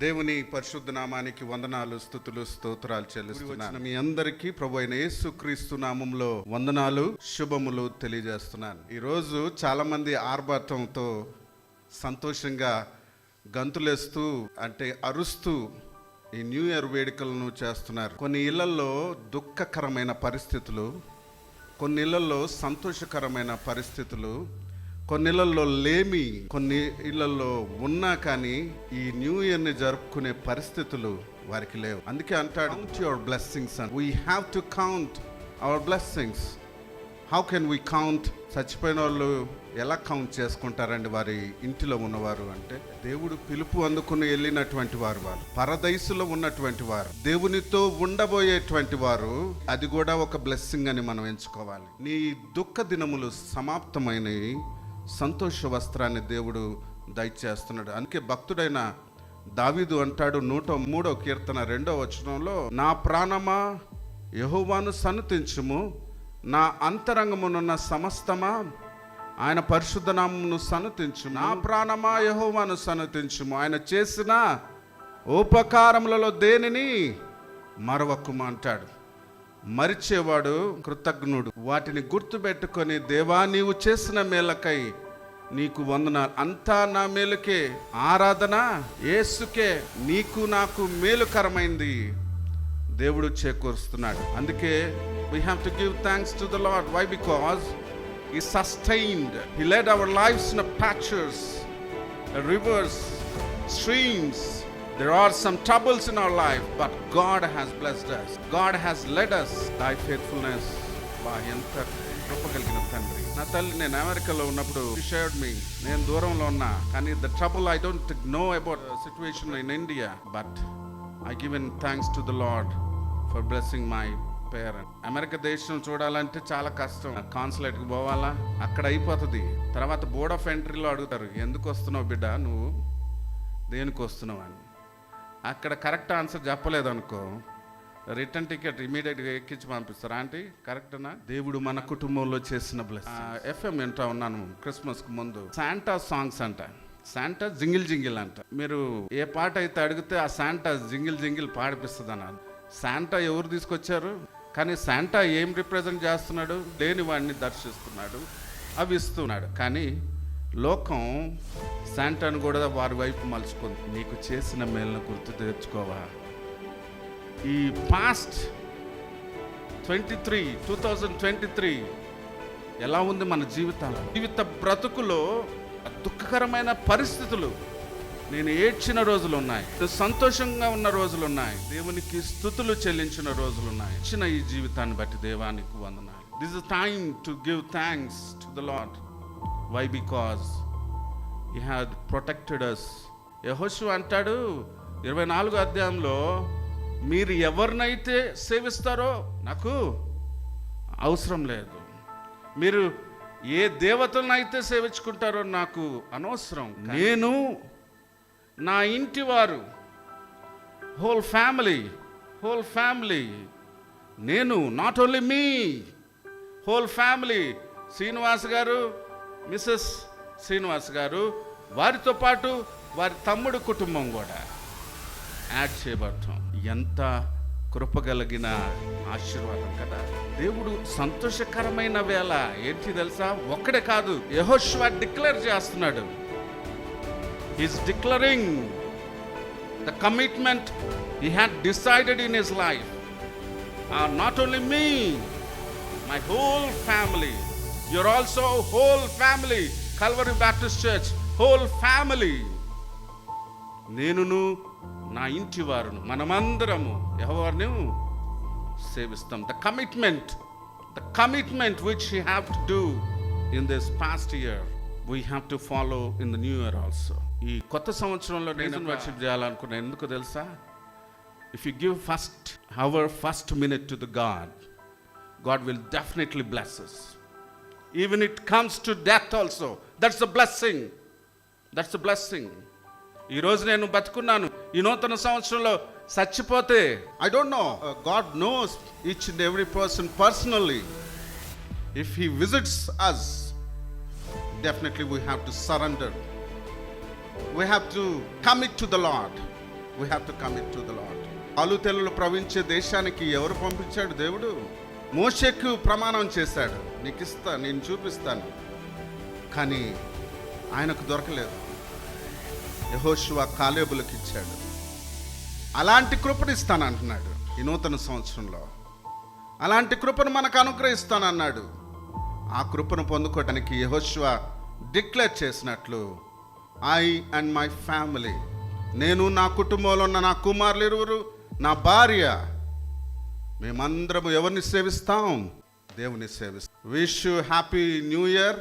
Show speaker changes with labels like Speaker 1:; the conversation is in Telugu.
Speaker 1: దేవుని పరిశుద్ధ నామానికి వందనాలు స్థుతులు స్తోత్రాలు చెల్లిస్తున్నాను. మీ అందరికీ ప్రభు అయిన యేసుక్రీస్తు నామంలో వందనాలు శుభములు తెలియజేస్తున్నాను. ఈ రోజు చాలా మంది ఆర్భాటంతో సంతోషంగా గంతులేస్తూ అంటే అరుస్తూ ఈ న్యూ ఇయర్ వేడుకలను చేస్తున్నారు. కొన్ని ఇళ్ళలో దుఃఖకరమైన పరిస్థితులు కొన్ని ఇళ్ళలో సంతోషకరమైన పరిస్థితులు కొన్ని ఇళ్ళలో లేమి కొన్ని ఇళ్ళలో ఉన్నా కానీ ఈ న్యూ ఇయర్ని జరుపుకునే పరిస్థితులు వారికి లేవు. అందుకే అంటాడు count your blessings and we have to count our blessings how can we count చచ్చిపోయిన వాళ్ళు ఎలా కౌంట్ చేసుకుంటారండి వారి ఇంటిలో ఉన్నవారు అంటే దేవుడు పిలుపు అందుకుని వెళ్ళినటువంటి వారు వారు పరదైసులో ఉన్నటువంటి వారు దేవునితో ఉండబోయేటువంటి వారు అది కూడా ఒక బ్లెస్సింగ్ అని మనం ఎంచుకోవాలి. నీ దుఃఖ దినములు సమాప్తమైనవి సంతోష వస్త్రాన్ని దేవుడు దయచేస్తున్నాడు. అందుకే భక్తుడైన దావీదు అంటాడు నూట మూడో కీర్తన రెండో వచనంలో నా ప్రాణమా యహోవాను సన్నతించుము. నా అంతరంగమునున్న సమస్తమా ఆయన పరిశుద్ధ నామమును సన్నతించు నా ప్రాణమా యహోవాను సన్నతించుము. ఆయన చేసిన ఉపకారములలో దేనిని మరవకుమ? అంటాడు. మరిచేవాడు కృతజ్ఞుడు. వాటిని గుర్తుపెట్టుకొని దేవా నీవు చేసిన మేలకై నీకు వందనాలు. అంతా నా మేలుకే. ఆరాధన ఏసుకే నీకు నాకు మేలుకరమైంది. దేవుడు చేకూరుస్తున్నాడు. అందుకే we have to give thanks to the lord why because he sustained he led our lives in pastures rivers streams There are some troubles in our life, but God has blessed us. God has led us. Thy faithfulness, బా ఎంత కృప కలిగిన తండ్రి. నా తల్లి నేను అమెరికాలో ఉన్నప్పుడు షేర్డ్ మీ నేను దూరంలో ఉన్నా కానీ the trouble I don't know about situation in India but I given thanks to the lord for blessing my parent America దేశం చూడాలంటే చాలా కష్టం. కాన్సులేట్కి పోవాలా? అక్కడ అయిపోతుంది. తర్వాత బోర్డ్ ఆఫ్ ఎంట్రీలో అడుగుతారు ఎందుకు వస్తున్నావు బిడ్డ? నువ్వు దేనికి వస్తున్నావు? అని. అక్కడ కరెక్ట్ ఆన్సర్ చెప్పలేదు అనుకో రిటర్న్ టికెట్ ఇమీడియట్గా ఎక్కించి పంపిస్తారు. ఆంటీ కరెక్టనా? దేవుడు మన కుటుంబంలో చేసిన బ్లెస్ ఎఫ్ఎం వింటా ఉన్నాను క్రిస్మస్కి ముందు. శాంటా సాంగ్స్ అంట. శాంటా జింగిల్ జింగిల్ అంట. మీరు ఏ పాట అయితే అడిగితే ఆ శాంటా జింగిల్ జింగిల్ పాడిపిస్తుంది అన్నారు శాంటా ఎవరు తీసుకొచ్చారు? కానీ శాంటా ఏం రిప్రజెంట్ చేస్తున్నాడు? లేని వాడిని దర్శిస్తున్నాడు. అవి ఇస్తున్నాడు. కానీ లోకం శాంటాను కూడా వారి వైపు మలుచుకుంది. నీకు చేసిన మేలను గుర్తు తెచ్చుకోవా? ఈ past twenty three two thousand twenty three ఎలా ఉంది మన జీవితాలు? జీవిత బ్రతుకులో దుఃఖకరమైన పరిస్థితులు నేను ఏడ్చిన రోజులు ఉన్నాయి. సంతోషంగా ఉన్న రోజులు ఉన్నాయి. దేవునికి స్థుతులు చెల్లించిన రోజులు ఉన్నాయి. ఇచ్చిన ఈ జీవితాన్ని బట్టి దేవానికి వందనాలు. This is time to give thanks to the lord why because he had protected us యహోషు అంటాడు ఇరవై నాలుగో అధ్యాయంలో మీరు ఎవరినైతే సేవిస్తారో నాకు అవసరం లేదు. మీరు ఏ దేవతలను అయితే సేవించుకుంటారో నాకు అనవసరం. నేను నా ఇంటి వారు హోల్ ఫ్యామిలీ హోల్ ఫ్యామిలీ నేను not only me whole family Srinivas గారు మిస్సెస్ శ్రీనివాస్ గారు వారితో పాటు వారి తమ్ముడు కుటుంబం కూడా. యాడ్ చేయబడటం ఎంత కృపగలిగిన ఆశీర్వాదం కదా. దేవుడు సంతోషకరమైన వేళ. ఏంటి తెలుసా? ఒక్కడే కాదు యహోష్వా డిక్లేర్ చేస్తున్నాడు. Is declaring the commitment he had decided in his life not only me my whole family your also whole family Calvary Baptist church whole family నేనును నా ఇంటి వారును మనమందరము ఎవరిని సేవిస్తాం. The commitment the commitment which you have to do in this past year we have to follow in the new year also ఈ కొత్త సంవత్సరంలో నేను వర్షిప్ చేయాలనుకున్నా ఎందుకు తెలుసా? If you give first hour first minute to the god god will definitely blesses even it comes to death also that's a blessing that's a blessing ఈరోజు నేను బతుకున్నాను. ఈ నూతన సంవత్సరంలో చచ్చిపోతే I don't know god knows each and every person personally if he visits us definitely we have to surrender we have to commit to the lord we have to commit to the lord ఆలు తెల్లలు ప్రవహించే దేశానికి ఎవరు పంపించాడు దేవుడు? మోషకు ప్రమాణం చేశాడు. నీకు ఇస్తా నేను చూపిస్తాను. కానీ ఆయనకు దొరకలేదు. యహోశివ కాలేబులకు ఇచ్చాడు అలాంటి కృపనిస్తాను అంటున్నాడు ఈ నూతన సంవత్సరంలో. అలాంటి కృపను మనకు అనుగ్రహిస్తానన్నాడు. ఆ కృపను పొందుకోవడానికి యహోశివ డిక్లేర్ చేసినట్లు ఐ అండ్ మై ఫ్యామిలీ నేను నా కుటుంబంలో ఉన్న నా కుమారులు ఇరువురు నా భార్య మేమందరం ఎవరిని సేవిస్తాం? దేవుని సేవిస్తాం. Wish happy new year